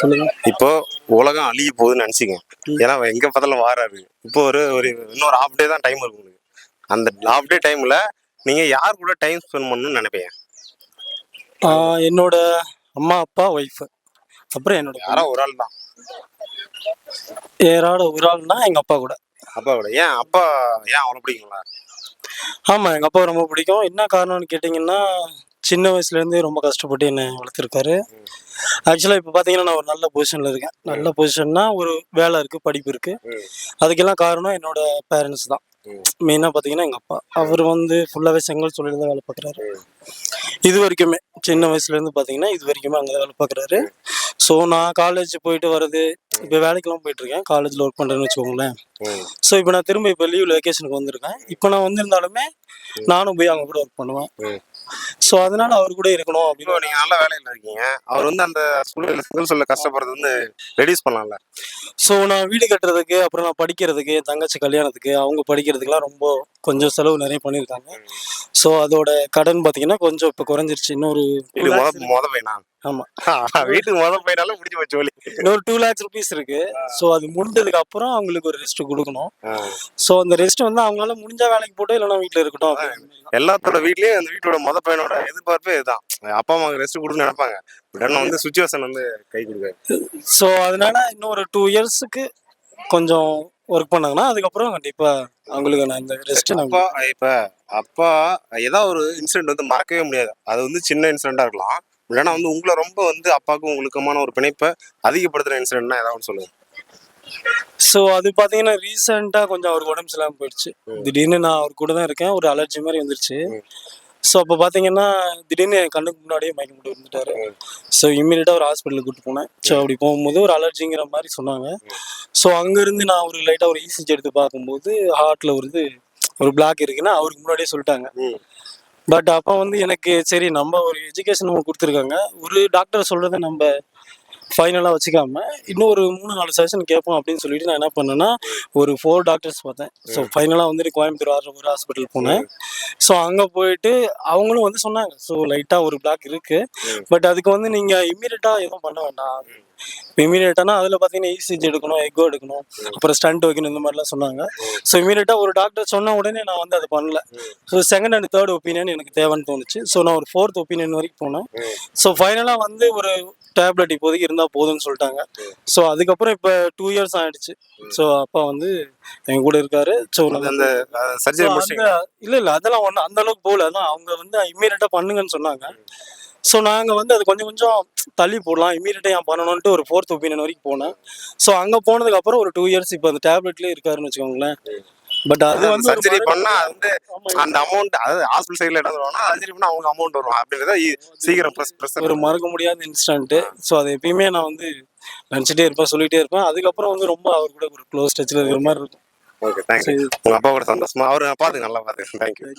சொல்லுங்க. இப்போ உலகம் அழிய போகுதுன்னு நினச்சிங்க ஏன்னா எங்க பார்த்தாலும் வாராரு. இப்போ ஒரு ஒரு இன்னொரு ஹாஃப் டே தான் டைம் இருக்கு உங்களுக்கு. அந்த ஹாஃப் டே டைம்ல நீங்க யார் கூட டைம் ஸ்பெண்ட் பண்ணணும்னு நினைப்பீங்க? என்னோட அம்மா அப்பா ஒய்ஃபு அப்புறம் என்னோட யாரோ ஒரு ஆள் தான். யாரோட ஒரு ஆள்னா எங்க அப்பா கூட. அப்பா கூட. ஏன் அப்பா ஏன் அவ்வளோ பிடிக்குங்களா ஆமா எங்க அப்பா ரொம்ப பிடிக்கும். என்ன காரணம்னு கேட்டிங்கன்னா சின்ன வயசுலேருந்தே ரொம்ப கஷ்டப்பட்டு என்னை வளர்த்துருக்காரு. ஆக்சுவலாக இப்போ பார்த்தீங்கன்னா நான் ஒரு நல்ல பொசிஷனில் இருக்கேன். நல்ல பொசிஷன்னா ஒரு வேலை இருக்குது படிப்பு இருக்குது அதுக்கெல்லாம் காரணம் என்னோட பேரண்ட்ஸ் தான். மெயினாக பார்த்தீங்கன்னா எங்கள் அப்பா. அவர் வந்து ஃபுல்லாகவே செங்கல் தொழில் தான் வேலை பார்க்குறாரு இது வரைக்குமே சின்ன வயசுலேருந்து பார்த்தீங்கன்னா இது வரைக்குமே அங்கே வேலை பார்க்குறாரு ஸோ நான் காலேஜ் போயிட்டு வர்றது இப்போ வேலைக்கெல்லாம் போயிட்டுருக்கேன். காலேஜில் ஒர்க் பண்ணுறேன்னு வச்சுக்கோங்களேன். ஸோ இப்போ நான் திரும்ப இப்போ லீவில் வெக்கேஷனுக்கு வந்திருக்கேன். இப்போ நான் வந்திருந்தாலுமே நானும் போய் அவங்க கூட ஒர்க் பண்ணுவேன். ஸோ அதனால அவர் கூட இருக்கணும் அப்படின்னு நீங்க நல்ல வேலையில இருக்கீங்க. அவர் வந்து அந்த சூழ்நிலை சிங்கிள் சொல்ல கஷ்டப்படுறது வந்து ரெடியூஸ் பண்ணலாம்ல? ஸோ நான் வீடு கட்டுறதுக்கு அப்புறம் நான் படிக்கிறதுக்கு தங்கச்சி கல்யாணத்துக்கு அவங்க படிக்கிறதுக்குலாம் ரொம்ப கொஞ்சம் செலவு நிறைய பண்ணியிருக்காங்க. ஸோ அதோட கடன் பார்த்தீங்கன்னா கொஞ்சம் இப்போ குறைஞ்சிருச்சு. இன்னொரு முத பையனா? ஆமாம் வீட்டுக்கு முத பையனாலும் முடிஞ்சு போச்சு வழி. இன்னொரு டூ லேக்ஸ் ருபீஸ் இருக்கு. ஸோ அது முடிஞ்சதுக்கு அப்புறம் அவங்களுக்கு ஒரு ரெஸ்ட் கொடுக்கணும். ஸோ அந்த ரெஸ்ட் வந்து அவங்களால முடிஞ்ச வேலைக்கு போட்டு இல்லைன்னா வீட்டில் இருக்கட்டும். எல்லாத்தோட வீட்லயும் அந்த வீட்டோட முத பையனோட எதிர்பார்ப்பே இதுதான். அப்பா அம்மாவுக்கு ரெஸ்ட் கொடுன்னு நினைப்பாங்க. உடனே வந்து சுச்சுவேஷன் வந்து கை கொடுக்காது ஸோ அதனால இன்னும் ஒரு டூ இயர்ஸுக்கு கொஞ்சம் ஒர்க் பண்ணாங்கன்னா அதுக்கப்புறம் கண்டிப்பா அவங்களுக்கு நான் இந்த ரெஸ்ட் அப்பா இப்ப அப்பா ஏதாவது ஒரு இன்சிடென்ட் வந்து மறக்கவே முடியாது. அது வந்து சின்ன இன்சிடென்ட்டா இருக்கலாம். இல்லைன்னா வந்து உங்களை ரொம்ப வந்து அப்பாவுக்கும் உங்களுக்குமான ஒரு பிணைப்பை அதிகப்படுத்துற இன்சிடென்ட்னா ஏதாவது சொல்லுங்க. ஸோ அது பார்த்தீங்கன்னா ரீசெண்டாக கொஞ்சம் அவருக்கு உடம்பு சரியில்லாமல் போயிடுச்சு. திடீர்னு நான் அவர் கூட தான் இருக்கேன். ஒரு அலர்ஜி மாதிரி வந்துருச்சு. ஸோ அப்போ பார்த்தீங்கன்னா திடீர்னு என் கண்ணுக்கு முன்னாடியே மயக்கம் போட்டு வந்துட்டாரு ஸோ இம்மீடியட்டாக ஒரு ஹாஸ்பிட்டலுக்கு கூட்டு போனேன். ஸோ அப்படி போகும்போது ஒரு அலர்ஜிங்கிற மாதிரி சொன்னாங்க. ஸோ அங்கேருந்து நான் ஒரு லைட்டாக ஒரு இசிஜி எடுத்து பார்க்கும்போது ஹார்ட்டில் ஒரு இது ஒரு பிளாக் இருக்குன்னா அவருக்கு முன்னாடியே சொல்லிட்டாங்க. பட் அப்போ வந்து எனக்கு சரி நம்ம ஒரு எஜுகேஷன் கொடுத்துருக்காங்க. ஒரு டாக்டர் சொல்கிறத நம்ம ஃபைனலாக வச்சுக்காம இன்னும் ஒரு மூணு நாலு செஷன் கேட்போம் அப்படின்னு சொல்லிட்டு நான் என்ன பண்ணேன்னா ஒரு ஃபோர் டாக்டர்ஸ் பார்த்தேன். ஸோ ஃபைனலாக வந்துட்டு கோயம்புத்தூர் ஆறு ஒரு ஹாஸ்பிட்டல் போனேன். ஸோ அங்கே போயிட்டு அவங்களும் வந்து சொன்னாங்க. ஸோ லைட்டாக ஒரு பிளாக் இருக்கு. பட் அதுக்கு வந்து நீங்கள் இம்மீடியட்டாக எதுவும் பண்ண வேண்டாம். இமீடியட்டானா அதில் பார்த்தீங்கன்னா இசிஜி எடுக்கணும் எக்கோ எடுக்கணும் அப்புறம் ஸ்டண்ட் வைக்கணும் இந்த மாதிரிலாம் சொன்னாங்க. ஸோ இமீடியட்டாக ஒரு டாக்டர் சொன்ன உடனே நான் வந்து அதை பண்ணல. So second and third opinion எனக்கு தேவைன்னு தோணுச்சு. ஸோ நான் ஒரு ஃபோர்த் ஒப்பீனியன் வரைக்கும் போனேன். ஸோ ஃபைனலாக வந்து ஒரு டேப்லெட் இப்போதைக்கு இருந்தால் போதும்னு சொல்லிட்டாங்க. ஸோ அதுக்கப்புறம் இப்போ டூ இயர்ஸ் ஆயிடுச்சு. ஸோ அப்பா வந்து என் கூட இருக்காரு. ஸோ அந்த சர்ஜரி இல்ல இல்ல அதெல்லாம் ஒண்ணு அந்த அளவுக்கு போகல. அதான் அவங்க வந்து இம்மீடியட்டா பண்ணுங்கன்னு சொன்னாங்க. ஸோ நாங்கள் வந்து அது கொஞ்சம் கொஞ்சம் தள்ளி போடலாம். இம்மீடியட்டாக ஏன் பண்ணணும்ட்டு ஒரு ஃபோர்த் ஒப்பீனியன் வரைக்கும் போனேன். ஸோ அங்கே போனதுக்கு அப்புறம் ஒரு டூ இயர்ஸ் இப்போ அந்த டேப்லெட்லேயே இருக்காருன்னு வச்சுக்கோங்களேன். பட் அது வந்து சர்ஜரி பண்ணா வந்து அந்த அமௌண்ட் அதாவது ஹாஸ்பிட்டல் சைடுல என்ன சொல்லுவாங்கன்னா சர்ஜரி பண்ணா அவங்க அமௌண்ட் வரும். அப்படின்றத சீக்கிரம் ப்ரெஸ் ப்ரெஸ் ஒரு மறக்க முடியாத இன்ஸ்டன்ட்டு ஸோ அது எப்பயுமே நான் வந்து நினச்சிட்டே இருப்பேன் சொல்லிட்டே இருப்பேன். அதுக்கப்புறம் வந்து ரொம்ப அவர் கூட ஒரு க்ளோஸ் டச்சில் இருக்கிற மாதிரி இருக்கும். ஓகே தேங்க்யூ உங்க அப்பா கூட சந்தோஷமா அவரு பாத்துங்க நல்லா பாத்துங்க தேங்க்யூ